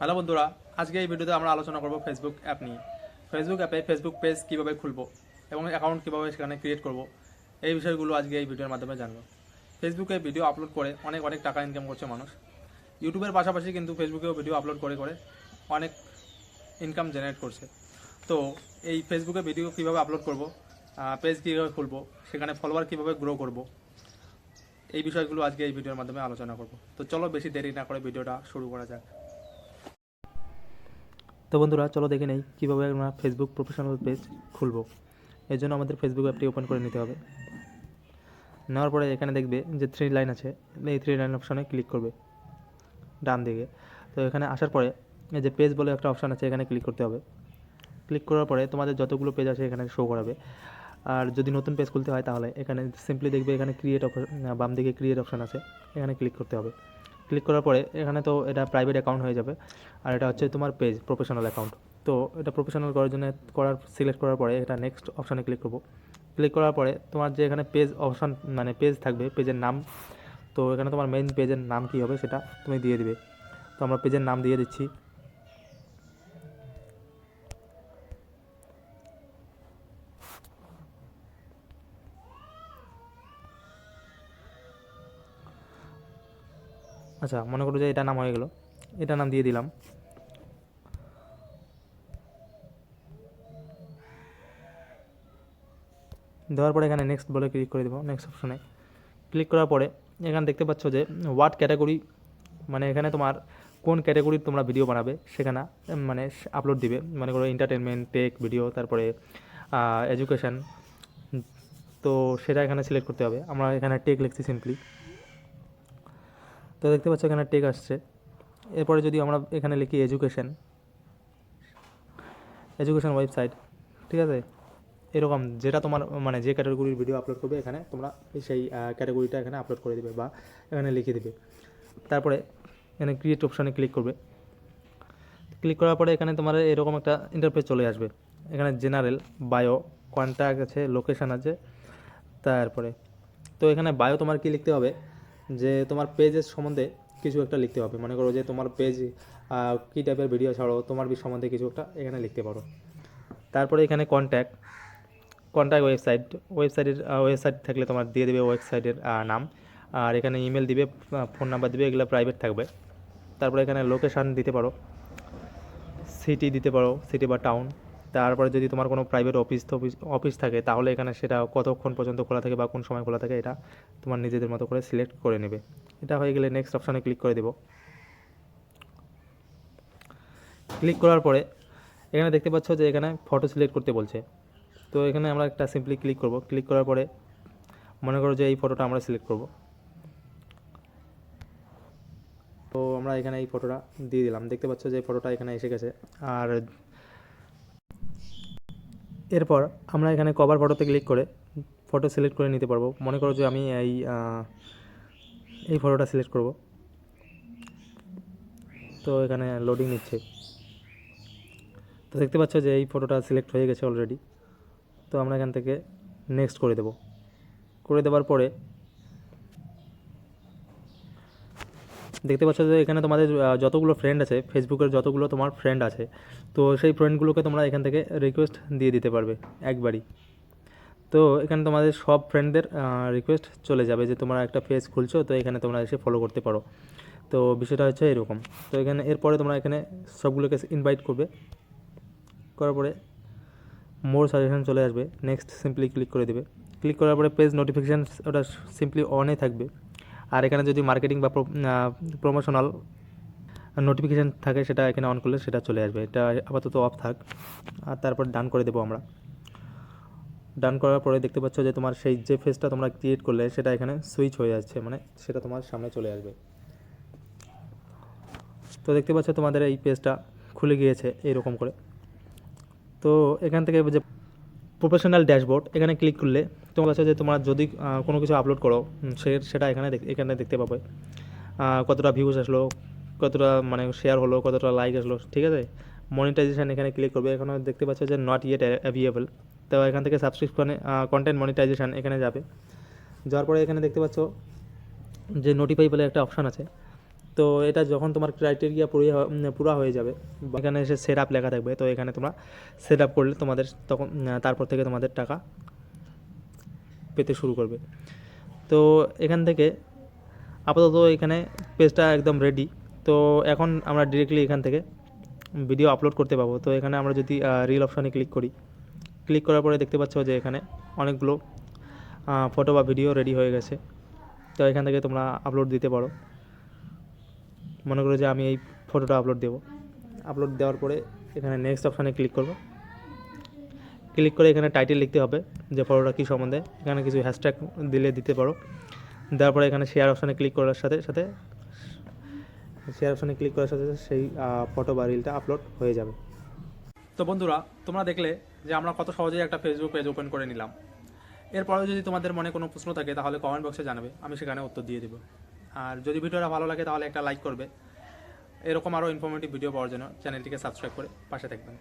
Hello বন্ধুরা, আজকে এই ভিডিওতে আমরা আলোচনা করব ফেসবুক অ্যাপ নিয়ে। ফেসবুক অ্যাপে ফেসবুক পেজ কীভাবে খুলবো এবং অ্যাকাউন্ট কীভাবে সেখানে ক্রিয়েট করব, এই বিষয়গুলো আজকে এই ভিডিওর মাধ্যমে জানব। ফেসবুকে ভিডিও আপলোড করে অনেক অনেক টাকা ইনকাম করছে মানুষ। ইউটিউবের পাশাপাশি কিন্তু ফেসবুকেও ভিডিও আপলোড করে করে অনেক ইনকাম জেনারেট করছে। তো এই ফেসবুকে ভিডিও কীভাবে আপলোড করব পেজ কীভাবে খুলবো, সেখানে ফলোয়ার কীভাবে গ্রো করব, এই বিষয়গুলো আজকে এই ভিডিওর মাধ্যমে আলোচনা করব। তো চলো বেশি দেরি না করে ভিডিওটা শুরু করা যাক। তো বন্ধুরা, চলো দেখে নেই কীভাবে আমরা ফেসবুক প্রফেশনাল পেজ খুলব। এর জন্য আমাদের ফেসবুক অ্যাপটি ওপেন করে নিতে হবে। নেওয়ার পরে এখানে দেখবে যে থ্রি লাইন আছে। এই থ্রি লাইন অপশানে ক্লিক করবে। ডান দিকে। তো এখানে আসার পরে এই যে পেজ বলে একটা অপশান আছে, এখানে ক্লিক করতে হবে। ক্লিক করার পরে তোমাদের যতগুলো পেজ আছে এখানে শো করাবে। আর যদি নতুন পেজ খুলতে হয় তাহলে এখানে সিম্পলি দেখবে এখানে ক্রিয়েট অপশান বাম দিকে ক্রিয়েট অপশান আছে। এখানে ক্লিক করতে হবে। ক্লিক করার পরে এখানে তো এটা প্রাইভেট অ্যাকাউন্ট হয়ে যাবে। আর এটা হচ্ছে তোমার পেজ প্রফেশনাল অ্যাকাউন্ট তো এটা প্রফেশনাল করার জন্য, করার সিলেক্ট করার পরে এটা নেক্সট অপশানে ক্লিক করব। ক্লিক করার পরে তোমার যে এখানে পেজ অপশান মানে পেজ থাকবে পেজের নাম, তো এখানে তোমার মেইন পেজের নাম কী হবে সেটা তুমি দিয়ে দিবে। তো আমরা পেজের নাম দিয়ে দিচ্ছি। আচ্ছা মনে করো যে এটা নাম হয়ে গেল। এটা নাম দিয়ে দিলাম। দেওয়ার পরে এখানে নেক্সট বলে ক্লিক করে দেবো নেক্সট অপশনে ক্লিক করার পরে এখানে দেখতে পাচ্ছ যে হোয়াট ক্যাটাগরি মানে এখানে তোমার কোন ক্যাটাগরির তোমরা ভিডিও বানাবে, সেখানে মানে আপলোড দিবে। মনে করো এন্টারটেনমেন্ট টেক ভিডিও তারপরে এডুকেশান তো সেটা এখানে সিলেক্ট করতে হবে। আমরা এখানে টেক লিখছি সিম্পলি তো দেখতে পাচ্ছ এখানে টেক আসছে। এরপরে যদি আমরা এখানে লিখি এডুকেশন এডুকেশন ওয়েবসাইট ঠিক আছে? এরকম যেটা তোমার মানে যে ক্যাটাগরির ভিডিও আপলোড করবে এখানে, তোমরা সেই ক্যাটাগরিটা এখানে আপলোড করে দেবে বা এখানে লিখে দেবে। তারপরে এখানে ক্রিয়েট অপশানে ক্লিক করবে। ক্লিক করার পরে এখানে তোমার এরকম একটা ইন্টারফেস চলে আসবে। এখানে জেনারেল বায়ো কন্ট্যাক্ট আছে লোকেশান আছে, তারপরে তো এখানে বায়ো তোমার কি লিখতে হবে? যে তোমার পেজের সম্বন্ধে কিছু একটা লিখতে হবে। মনে করো যে তোমার পেজ কী টাইপের ভিডিও ছাড়ো, তোমার সম্বন্ধে কিছু একটা এখানে লিখতে পারো। তারপরে এখানে কন্ট্যাক্ট কন্ট্যাক্ট ওয়েবসাইট ওয়েবসাইটের ওয়েবসাইট থাকলে তোমার দিয়ে দেবে ওয়েবসাইটের নাম। আর এখানে ইমেল দিবে ফোন নাম্বার দিবে, এগুলো প্রাইভেট থাকবে। তারপরে এখানে লোকেশান দিতে পারো। সিটি দিতে পারো সিটি বা টাউন তারপরে যদি তোমার কোনো প্রাইভেট অফিস অফিস থাকে, তাহলে এখানে সেটা কতক্ষণ পর্যন্ত খোলা থাকে বা কোন সময় খোলা থাকে, এটা তোমার নিজেদের মতো করে সিলেক্ট করে নেবে। এটা হয়ে গেলে নেক্সট অপশানে ক্লিক করে দেবো। ক্লিক করার পরে এখানে দেখতে পাচ্ছ যে এখানে ফটো সিলেক্ট করতে বলছে। তো এখানে আমরা একটা সিম্পলি ক্লিক করব। ক্লিক করার পরে মনে করো যে এই ফটোটা আমরা সিলেক্ট করব। তো আমরা এখানে এই ফটোটা দিয়ে দিলাম। দেখতে পাচ্ছ যে ফটোটা এখানে এসে গেছে। আর এরপর আমরা এখানে কভার ফটোতে ক্লিক করে ফটো সিলেক্ট করে নিতে পারব। মনে করো যে আমি এই এই ফটোটা সিলেক্ট করব। তো এখানে লোডিং নিচ্ছে। তো দেখতে পাচ্ছ যে এই ফটোটা সিলেক্ট হয়ে গেছে অলরেডি তো আমরা এখান থেকে নেক্সট করে দেব। করে দেওয়ার পরে দেখতে পাচ্ছ যে এখানে তোমাদের যতগুলো ফ্রেন্ড আছে ফেসবুকের যতগুলো তোমার ফ্রেন্ড আছে, তো সেই ফ্রেন্ডগুলোকে তোমরা এখান থেকে রিকোয়েস্ট দিয়ে দিতে পারবে একবারই। তো এখানে তোমাদের সব ফ্রেন্ডদের রিকোয়েস্ট চলে যাবে যে তোমরা একটা পেজ খুলছো, তো এখানে তোমরা এসে ফলো করতে পারো। তো বিষয়টা হচ্ছে এরকম। তো এখানে, এরপরে তোমরা এখানে সবগুলোকে ইনভাইট করবে। করার পরে মোর সাজেশন চলে আসবে। নেক্সট সিম্পলি ক্লিক করে দেবে। ক্লিক করার পরে পেজ নোটিফিকেশান ওটা সিম্পলি অনে থাকবে। আর এখানে যদি মার্কেটিং বা প্রমোশনাল নোটিফিকেশান থাকে, সেটা এখানে অন করলে সেটা চলে আসবে। এটা আপাতত অফ থাক। আর তারপর ডান করে দেবো আমরা। ডান করার পরে দেখতে পাচ্ছ যে তোমার সেই যে ফেসটা তোমরা ক্রিয়েট করলে, সেটা এখানে সুইচ হয়ে যাচ্ছে। মানে সেটা তোমার সামনে চলে আসবে। তো দেখতে পাচ্ছ তোমাদের এই পেজটা খুলে গিয়েছে এইরকম করে। তো এখান থেকে যে প্রফেশনাল ড্যাশবোর্ড এখানে ক্লিক করলে তোমার কাছে যে তোমার যদি কোনো কিছু আপলোড করো সে, সেটা এখানে এখানে দেখতে পাবে। কতটা ভিউজ আসলো, কতটা মানে শেয়ার হলো, কতটা লাইক আসলো, ঠিক আছে? মনিটাইজেশান এখানে ক্লিক করবে, এখানে দেখতে পাচ্ছ যে নট ইয়েট অ্যাভেলেবল তো এখান থেকে সাবস্ক্রিপশনে কন্টেন্ট মনিটাইজেশান এখানে যাবে। যাওয়ার পরে এখানে দেখতে পাচ্ছ যে নোটিফাই বলে একটা অপশান আছে। তো এটা যখন তোমার ক্রাইটেরিয়া পুরো হয়ে যাবে, এখানে এসে সেট আপ লেখা থাকবে, তো এখানে তোমরা সেট আপ করলে তোমাদের তখন তারপর থেকে তোমাদের টাকা পেতে শুরু করবে। তো এখান থেকে আপাতত এখানে পেজটা একদম রেডি তো এখন আমরা ডিরেক্টলি এখান থেকে ভিডিও আপলোড করতে পাবো। তো এখানে আমরা যদি রিল অপশানে ক্লিক করি ক্লিক করার পরে দেখতে পাচ্ছ যে এখানে অনেকগুলো ফটো বা ভিডিও রেডি হয়ে গেছে। তো এখান থেকে তোমরা আপলোড দিতে পারো। মনে করো যে আমি এই ফটোটা আপলোড দেবো। আপলোড দেওয়ার পরে এখানে নেক্সট অপশানে ক্লিক করব। ক্লিক করে এখানে টাইটেল লিখতে হবে যে ফটোটা কী সম্বন্ধে। এখানে কিছু হ্যাশট্যাগ দিলে দিতে পারো। দেওয়ার পরে এখানে শেয়ার অপশানে ক্লিক করার সাথে সাথে শেয়ার অপশানে ক্লিক করার সাথে সেই ফটো বা রিলটা আপলোড হয়ে যাবে। তো বন্ধুরা, তোমরা দেখলে যে আমরা কত সহজেই একটা ফেসবুক পেজ ওপেন করে নিলাম। এরপরেও যদি তোমাদের মনে কোনো প্রশ্ন থাকে তাহলে কমেন্ট বক্সে জানাবে, আমি সেখানে উত্তর দিয়ে দেবো। আর যদি ভিডিওটা ভালো লাগে তাহলে একটা লাইক করবে। এরকম আরও ইনফরমেটিভ ভিডিও পাওয়ার জন্য চ্যানেলটিকে সাবস্ক্রাইব করে পাশে থাকবেন।